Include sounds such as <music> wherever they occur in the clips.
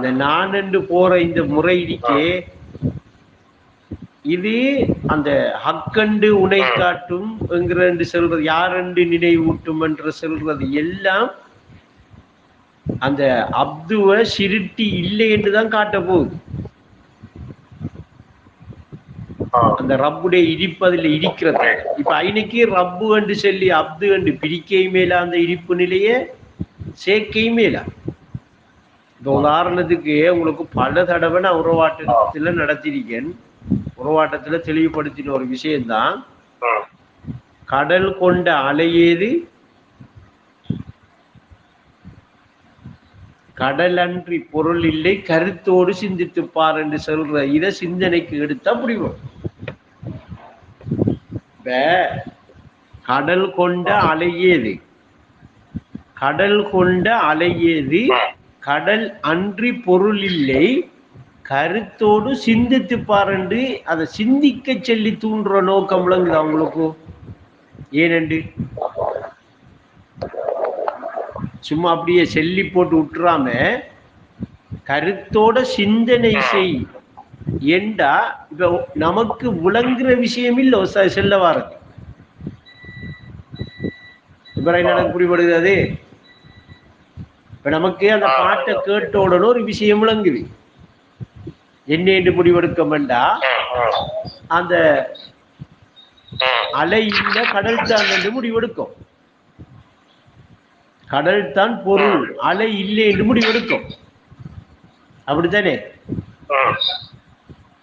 இந்த நான் என்று போற இந்த முறை இருக்கே இது அந்த ஹக்கண்டு உனை காட்டும் என்கிற என்று சொல்றது யாரென்று நினைவூட்டும் என்று சொல்றது எல்லாம் அந்த அப்துவ சிருட்டி இல்லை என்று தான் காட்ட போகுது. அந்த ரப்புடைய இடிப்பு அதுல இடிக்கிறது இப்ப ஐநக்கு ரப்பு என்று சொல்லி அப்து என்று பிரிக்கை மேல அந்த இடிப்பு நிலையே சேர்க்கை மேல. இந்த உதாரணத்துக்கு உங்களுக்கு பல தடவை நான் உறவாட்டத்துல நடத்திருக்கேன் உறவாட்டத்துல தெளிவுபடுத்தின ஒரு விஷயம்தான். கடல் கொண்ட அலையேது கடல் அன்றி பொருள் இல்லை கருத்தோடு சிந்தித்து பார் என்று சொல்ற இத சிந்தனைக்கு எடுத்தா முடியும். கடல் கொண்ட அலையேது கடல் கொண்ட அலையேது கடல் அன்றி பொருள் இல்லை. கருத்தோடு சிந்தித்து பாருண்டு அதை சிந்திக்க சொல்லி தூண்டுற நோக்கம் விளங்குது அவங்களுக்கு ஏனண்டு சும்மா அப்படியே செல்லி போட்டு விட்டுறாம கருத்தோட சிந்தனை செய். என்றா இப்ப நமக்கு விளங்குற விஷயம் இல்ல செல்ல வாரது. இப்ப எனக்கு புரிபடுது இப்ப நமக்கு அந்த பாட்டை கேட்ட உடனே ஒரு விஷயம் விளங்குது. என்ன என்று முடிவெடுக்க வேண்டா ம், ம். அந்த. அலை இல்ல கடல் தான் என்று முடிவெடுக்கும். கடல் தான் பொருள் அலை இல்லை என்று முடிவெடுக்கும். அப்படித்தானே.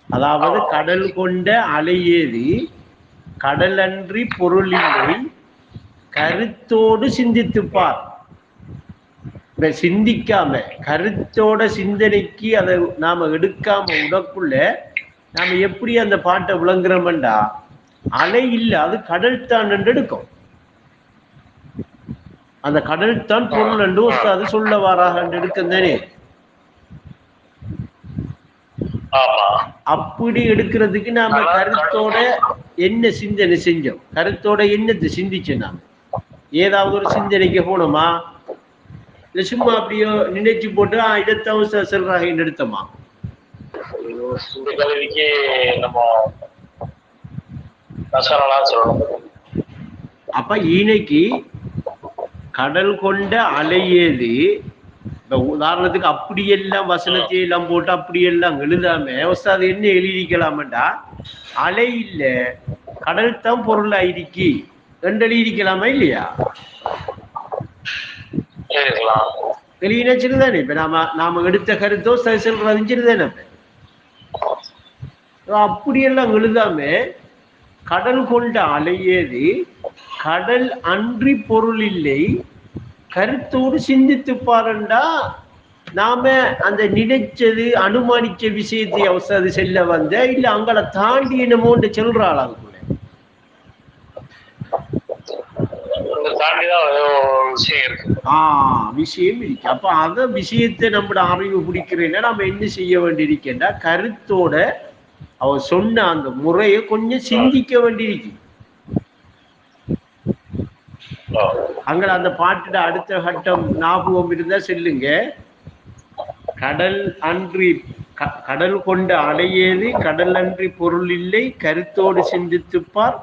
அதாவது கடல் கொண்ட அலையேது கடல் அன்றி பொருள் இல்லை கருத்தோடு சிந்தித்துப் இப்ப சிந்திக்காம கருத்தோட சிந்தனைக்கு அதை நாம எடுக்காம விடக்குள்ள நாம எப்படி அந்த பாட்டை விளங்குறோம்டா அலை இல்ல அது கடல் தான் என்று எடுக்கும். அந்த கடல் தான் பொருள் என்று உஸ்தாது சொல்ல வாராக என்று எடுக்கும் தானே? அப்படி எடுக்கிறதுக்கு நாம கருத்தோட என்ன சிந்தனை செஞ்சோம்? கருத்தோட என்னத்தை சிந்திச்சோம் நாம? ஏதாவது ஒரு சிந்தனைக்கு போனோமா? இல்ல சும்மா அப்படியோ நினைச்சு போட்டு சொல்றாங்க என்று எடுத்தோமா இந்த கல்விக்கு நம்ம சொல்லணும். அப்ப இன்னைக்கு கடல் கொண்ட அலையேது இப்ப உதாரணத்துக்கு அப்படியெல்லாம் வசனத்தை எல்லாம் போட்டு அப்படியெல்லாம் எழுதாம உஸ்தாது என்ன எழுதிக்கலாமண்டா அலை இல்ல கடல் தான் பொருள் ஆயிருக்கு என்று எழுதிக்கலாமா இல்லையா? எழுதிக்கலாம் இப்ப நாம நாம எடுத்த கருத்தோ சொல்றது சிறுதானே அப்ப? அப்படியெல்லாம் எழுதாம கடல் கொண்ட அலையேது கடல் அன்றி பொருள் இல்லை. கருத்தோடு சிந்தித்து பாருண்டா நாம அந்த நினைச்சது அனுமானிச்ச விஷயத்தை அவசது செல்ல வந்த இல்ல அங்களை தாண்டி என்னமோன்னு சொல்றாள் அதுக்குள்ள இந்த தாண்டிதான் ஏதோ ஒரு விஷயம் இருக்கு. அப்ப அத விஷயத்தை நம்மட அறிவு பிடிக்கிறேன்னா நம்ம என்ன செய்ய வேண்டியிருக்கேன்டா கருத்தோட அவ சொன்ன அந்த முறையை கொஞ்சம் சிந்திக்க வேண்டியிருக்கு. அங்க அந்த பாட்டுட அடுத்த கட்டம் ஞாபகம் இருந்தா சொல்லுங்க. கடல் அன்றி கடல் கொண்ட அலையேது கடல் அன்றி பொருள் இல்லை கருத்தோடு சிந்தித்துப்பார்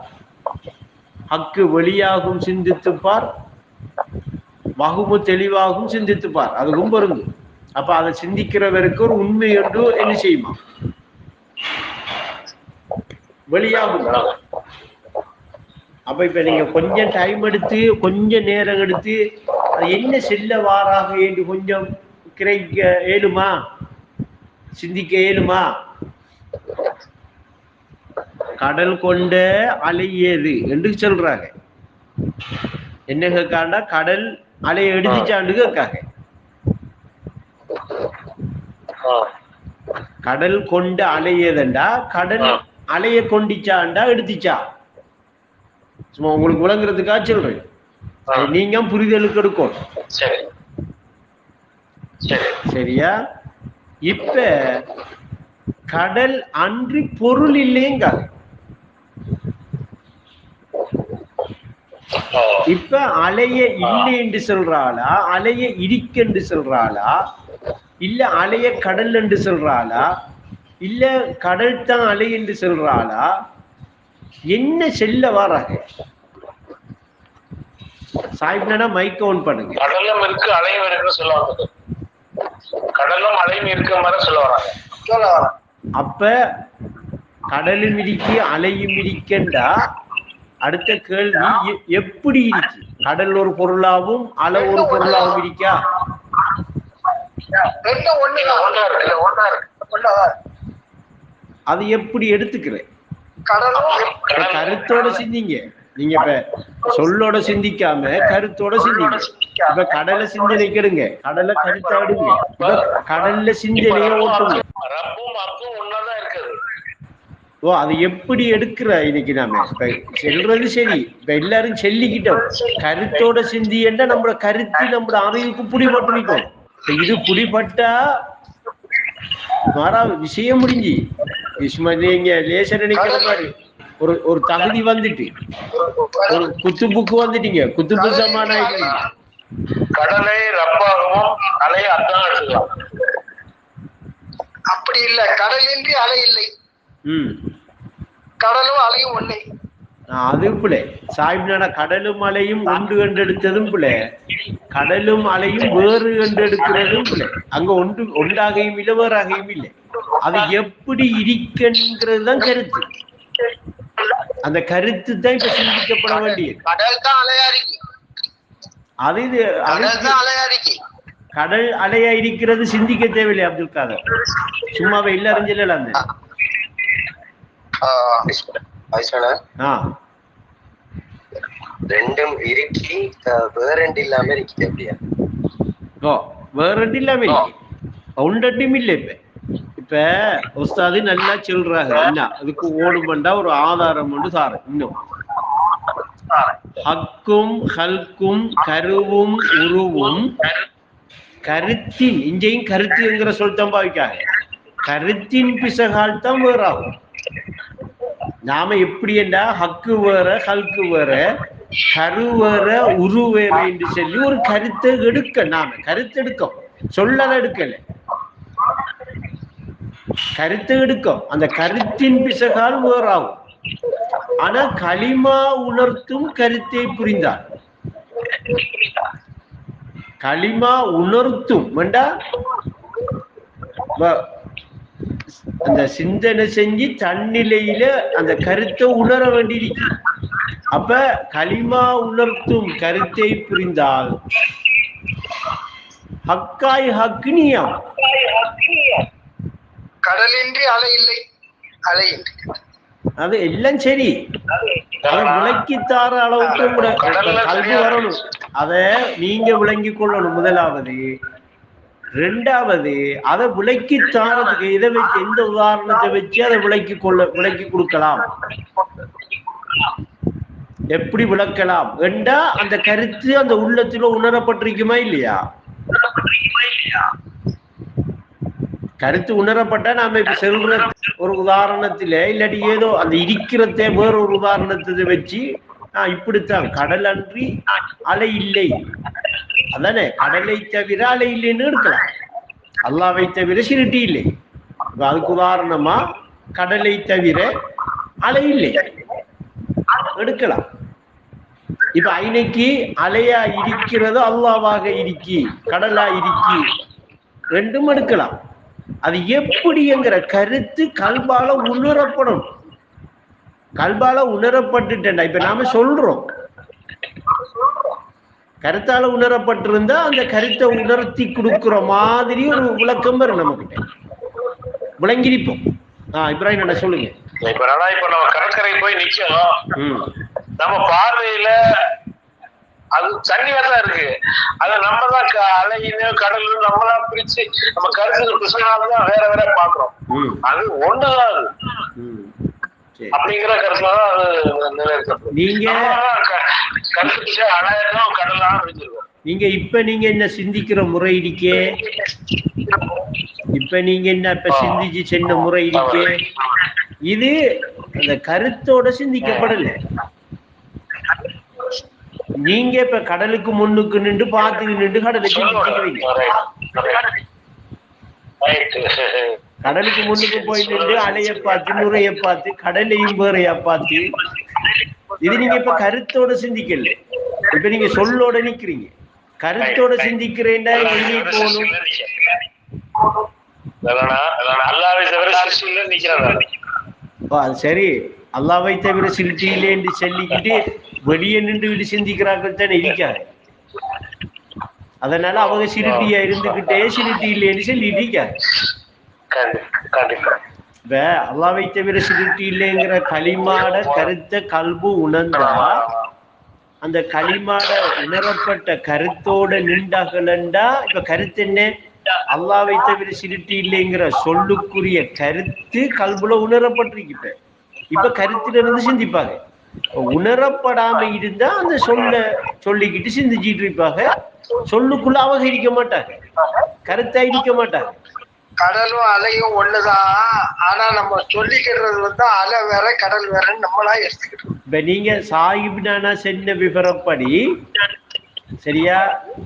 ஹக்கு வெளியாகும் சிந்தித்துப்பார் வகுமு தெளிவாகும் சிந்தித்துப்பார் அதுவும் பொருந்தும் அப்ப அதை சிந்திக்கிறவருக்கு ஒரு உண்மை என்று என்ன செய்யுமா? வெளியாகும். அப்ப இப்ப நீங்க கொஞ்சம் டைம் எடுத்து கொஞ்சம் நேரம் எடுத்து அது என்ன செல்ல வாராக என்று கொஞ்சம் கிரைக்க ஏழுமா? சிந்திக்க ஏழுமா? கடல் கொண்ட அலையேது என்று சொல்றாங்க. என்ன கேட்காண்டா? கடல் அலையை எடுத்துச்சாண்டு கேட்காங்க. கடல் கொண்ட அலையேதண்டா கடல் அலைய கொண்டிச்சாண்டா எடுத்துச்சா சும்மா உங்களுக்கு விளங்குறதுக்காக சொல்றேன். நீங்க புரிதலுக்கு சரி. சரியா? இப்ப கடல் அன்றி பொருள் இல்லைங்க இப்ப அலைய இல்லை என்று சொல்றாளா? அலைய இடிக்க என்று சொல்றாளா? இல்ல அலைய கடல் என்று சொல்றாளா? இல்ல கடல் தான் அலை என்று சொல்றாளா? என்ன செல்ல வராங்க சாய்ப்னா மைக் ஆன் பண்ணுங்க. கடலும் இருக்கு அலையும் இருக்குன்னு சொல்ல வந்தது கடலும் அலையும் இருக்க மாதிரி சொல்ல வராங்க சொல்ல அப்ப கடலும் இடிக்கு அலையும் இடிக்கண்டா அடுத்த கேள்வி எப்படி இருக்கு கடல் ஒரு பொருளாவும் அலை ஒரு பொருளாவும் இருக்கா? அது எப்படி எடுத்துக்கிறேன் கருத்தோட சிந்திங்க. நீங்க இப்ப சொல்லோட சிந்திக்காம கருத்தோட சிந்திங்க. இப்ப கடலை சிந்தனைக்கு எடுங்க கடலை கருத்தா எடுங்க. கடல்ல சிந்தனைய ஓட்டுங்க. ஓ அது எப்படி எடுக்கிற இன்னைக்கு நாம? இப்ப சொல்றது சரி. இப்ப எல்லாரும் சொல்லிக்கிட்டோம். கருத்தோட சிந்தியன்னா நம்மளோட கருத்து நம்மளோட அறிவுக்கு புடிபட்டிருக்கும் இப்ப இது புடிபட்டா மாறா விஷயம் முடிஞ்சு. சும்மா நீங்க லேசர் நினைக்கிற மாதிரி ஒரு ஒரு தகுதி வந்துட்டு. ஒரு குத்துப்புக்கு வந்துட்டீங்க. குத்துப்பு சமான ஆயிட்டீங்க கடலை ரப்பாகவும் அலையை அதான் எடுத்துக்கலாம். அப்படி இல்ல. கடலின்றி அலை இல்லை. ம். கடலும் அலையும் ஒண்ணே. ஆஹ் அது பிள்ளை சாய்பினான கடலும் அலையும் ஒன்று கண்டெடுத்ததும் பிள்ளை கடலும் அலையும் வேறு கண்டெடுக்கிறதும் பிள்ளை அங்க ஒன்று ஒன்றாகையும் இல்லை வேறாகையும் இல்லை. அது எப்படி இருக்குங்கிறது தான் கருத்து. அந்த கருத்து தான் இப்ப சிந்திக்கப்பட வேண்டியது. அது இது கடல் அலையா இருக்கிறது சிந்திக்க தேவையில்லை அப்துல் காதர். சும்மாவே எல்லாரும் சொல்லல அந்த ரெண்டும் இறுக்கி அஹ், வேற ரெண்டு இல்லாம இருக்குது அப்படியா? ஓ வேற ரெண்டு இல்லாம இல்லை ஒன்றட்டும் இல்லை இப்ப. இப்ப உஸ்தாது நல்லா சொல்றாங்க என்ன அதுக்கு ஓடுமண்டா ஒரு ஆதாரம் ஒன்று சாரு இன்னும். ஹக்கும் ஹல்கும் கருவும் உருவும் கருத்தின் இங்கேயும் கருத்துங்கிற சொல் தான் பாவிக்காங்க. கருத்தின் பிசகால் தான் வேறாகும். நாம எப்படி என்றா ஹக்கு வேற ஹல்கு வேற கரு வேற உரு வேற என்று சொல்லி ஒரு கருத்தை எடுக்க நாம கருத்து எடுக்கும். சொல்லல எடுக்கல. கருத்து எடுக்கும். அந்த கருத்தின் பிசகால் வேறாகும். ஆனா களிமா உணர்த்தும் கருத்தை புரிந்தார். களிமா உணர்த்தும் வேண்டா? அந்த சிந்தனை செஞ்சு தன்னிலையில அந்த கருத்தை உணர வேண்டியிருக்கு அப்ப களிமா உணர்த்தும் கருத்தை புரிந்தால் ஹக்காய் ஹக்னியாம். கடலின்றி அலை இல்லை. அலை அது எல்லாம் சரி. அதை விளக்கி தார அளவுக்கு கூட. கல்வி வரணும். அத நீங்க விளங்கி கொள்ளணும் முதலாவது. ரெண்டாவது அதை விளக்கி தாரதுக்கு இதை வச்சு எந்த உதாரணத்தை வச்சு அதை விளக்கி கொள்ள விளக்கி கொடுக்கலாம்? எப்படி விளக்கலாம்? என்றா அந்த கருத்து அந்த உள்ளத்துல உணரப்பட்டிருக்குமா இல்லையா? கருத்து உணரப்பட்டா நாம இப்ப செல்ற ஒரு உதாரணத்திலே இல்லாட்டி ஏதோ அந்த இருக்கிறத வேற ஒரு உதாரணத்தை வச்சு ஆஹ் இப்படித்தான் கடல் அன்றி அலை இல்லை. அதானே? கடலை தவிர அலை இல்லைன்னு எடுக்கலாம் அல்லாவை தவிர சிறுட்டி இல்லை. அதுக்கு உதாரணமா கடலை தவிர அலை இல்லை. எடுக்கலாம். இப்ப ஐனைக்கு அலையா இருக்கிறது அல்லாவாக இருக்கி கடலா இருக்கி ரெண்டும் எடுக்கலாம். அது எப்படிங்கிற கருத்து கல்பால உணரப்படும். கல்பால உணரப்பட்டுட்டேன்டா. இப்ப நாம சொல்றோம். கருத்தால உணரப்பட்டிருந்தா அந்த கருத்தை உணர்த்தி கொடுக்கிற மாதிரி ஒரு விளக்கம் வரும் நம்மகிட்ட. விளங்கிருப்போம். ஆஹ் இப்ராஹிம் என்ன சொல்லுங்க. இப்ப என்னன்னா இப்ப நம்ம கடற்கரை போய் நிக்கோம் ம். நம்ம பார்வையில அது தண்ணியா தான் இருக்கு. அதை நம்ம தான் அலையினு கடலும் நம்ம தான் பிரிச்சு நம்ம கருத்து பிசுனால்தான் வேற வேற பாக்குறோம் அது ஒண்ணுதான் அது. அப்படிங்கிற கருத்துல தான் அது நிறைவேற்றது நீங்க கடலாம் இப்ப நீங்க என்ன சிந்திக்கிற முறை இருக்கே இப்ப நீங்க என்ன இப்ப சிந்திச்சு சென்ன முறை இருக்கே இது அந்த கருத்தோட சிந்திக்கப்படல. நீங்க இப்ப கடலுக்கு முன்னுக்கு நின்று பார்த்துக்கு நின்று கடலுக்கு சிந்திக்கிறீங்க <laughs> கடலுக்கு முன்னுக்கு போய் நின்று அலைய பார்த்து நுரைய பார்த்து கடலையும் வேறையா பார்த்து. இது நீங்க இப்ப கருத்தோட சிந்திக்கல. இப்ப நீங்க சொல்லோட நிக்கிறீங்க. கருத்தோட சிந்திக்கிறேன்டா எங்கே போகணும் அது சரி. அல்லாவை தவிர சிலுட்டியிலே என்று சொல்லிக்கிட்டு வெளியே நின்று விட்டு சிந்திக்கிறார்கள் தானே இருக்காங்க. அதனால அவங்க சிலுட்டியா இருந்துகிட்டே சிலுட்டி இல்லைன்னு இருக்காங்க கண்டிப்பா கண்டிப்பா இப்ப அல்லாவை தவிர சிலுட்டி இல்லைங்கிற களிமாட கருத்த கல்பு உணர்ந்தா அந்த களிமாட உணரப்பட்ட கருத்தோட நின்றார்கள்டா இப்ப கருத்து என்ன? அல்லாவை தவிர சிருட்டி இல்லைங்கிற சொல்லுக்குரிய கருத்து கல்புல உணரப்பட்டிருக்கு இப்ப இப்ப கருத்துல இருந்து சிந்திப்பாங்க. உணரப்படாம இருந்தா அந்த சொல்ல சொல்லிக்கிட்டு சிந்திச்சிட்டு இருப்பாங்க. சொல்லுக்குள்ள அவங்க இருக்க மாட்டாங்க. கருத்தா இருக்க மாட்டாங்க. கடலும் அலையும் ஒண்ணுதான். ஆனா நம்ம சொல்லிக்கிறது வந்து அலை வேற கடல் வேறன்னு நம்மளா எடுத்துக்கிட்டோம். இப்ப நீங்க சாஹிப்னானா சென்ன விவரப்படி சரியா?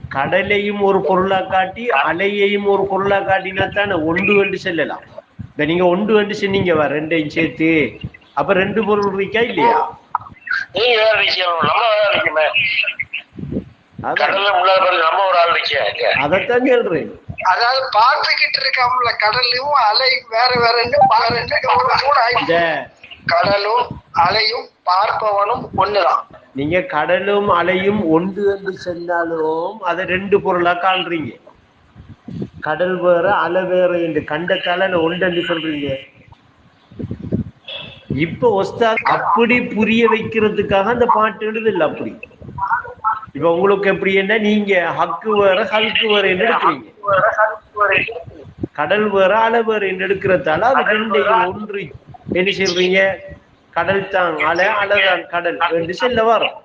கடலையும் ஒரு பொருளா காட்டி அலையையும் ஒரு பொருளா காட்டினா தானே ஒன்று கண்டு செல்லலாம். இப்ப நீங்க ஒன்று கண்டு சொன்னீங்க வா ரெண்டையும் சேர்த்து. அப்ப ரெண்டு பொருள் இருக்கா இல்லையா? கடல்ல முன்னாடி பாருங்க நம்ம ஒரு ஆள் நிக்க அதைத்தான் சொல்றேன் அதாவது பார்த்துக்கிட்டு இருக்காமல கடலும் அலையும் வேற வேறன்னு பாருன்னு கடலும் அலையும் பார்ப்பவனும் ஒண்ணுதான். நீங்க கடலும் அலையும் ஒன்று என்று சொன்னாலும் அதை ரெண்டு பொருளா காண்றீங்க. கடல் வேற அலை வேற என்று கண்டத்தால ஒன்று என்று சொல்றீங்க. இப்ப ஒஸ்தாத் அப்படி புரிய வைக்கிறதுக்காக அந்த பாட்டு எழுதல அப்படி. இப்ப உங்களுக்கு எப்படி என்ன? நீங்க ஹக்கு வேற ஹல்கு வேற என்று எடுக்கிறீங்க. கடல் வேற அலை வேற என்று எடுக்கிறதால அது ரெண்டையும் ஒன்று. என்ன சொல்றீங்க? கடல் தான் அலை அலைதான் கடல் என்று சொல்ல வரோம்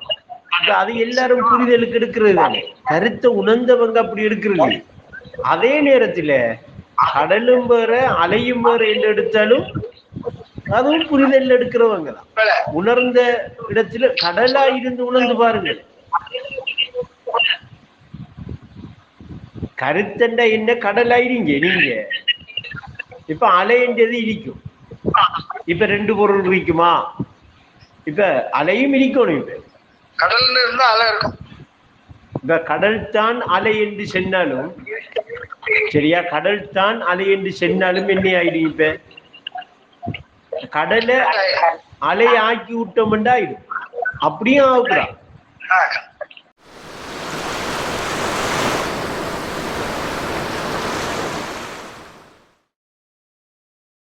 அது எல்லாரும் புரிதலுக்கு எடுக்கிறது தானே. கருத்தை உணர்ந்தவங்க அப்படி எடுக்கிறது. அதே நேரத்துல கடலும் வேற அலையும் வேற என்று எடுத்தாலும் அதுவும் புரிதல் எடுக்கிறவங்க தான். உணர்ந்த இடத்துல கடலா இருந்து உணர்ந்து பாருங்கள். கருத்தண்டா என்ன கடலாயிருங்க நீங்க இப்ப அலைன்றது இருக்கும் இப்ப ரெண்டு பொருள் இருக்குமா இப்ப அலையும் இருக்கணும் இப்ப கடல்ல இருந்தா அலை இருக்கும் இப்ப கடல் தான் அலை என்று சொன்னாலும் சரியா கடல் தான் அலை என்று சொன்னாலும் என்ன ஆயிடும் இப்ப கடலை அலை ஆக்கி விட்டோம்டா ஆயிடும் அப்படியும் ஆகக்கூடாது